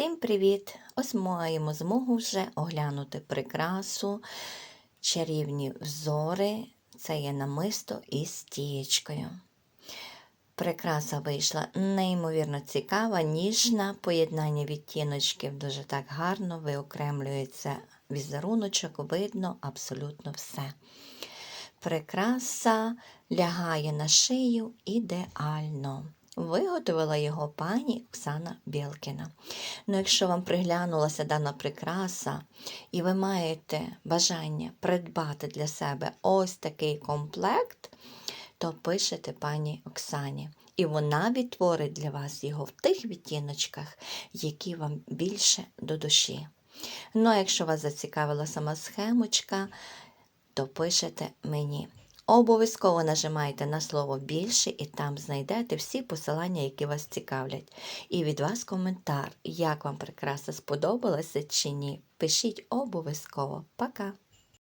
Всім привіт! Ось маємо змогу вже оглянути прикрасу, чарівні взори. Це є намисто із стієчкою. Прикраса вийшла неймовірно цікава, ніжна, поєднання відтіночків дуже так гарно виокремлюється візеруночок, видно абсолютно все. Прикраса лягає на шию ідеально. Виготовила його пані Оксана Білкіна. Ну, якщо вам приглянулася дана прикраса, і ви маєте бажання придбати для себе ось такий комплект, то пишете пані Оксані. І вона відтворить для вас його в тих відтіночках, які вам більше до душі. Ну, а якщо вас зацікавила сама схемочка, то пишете мені. Обов'язково нажимайте на слово більше і там знайдете всі посилання, які вас цікавлять. І від вас коментар, як вам прикраса сподобалася чи ні. Пишіть обов'язково. Пока!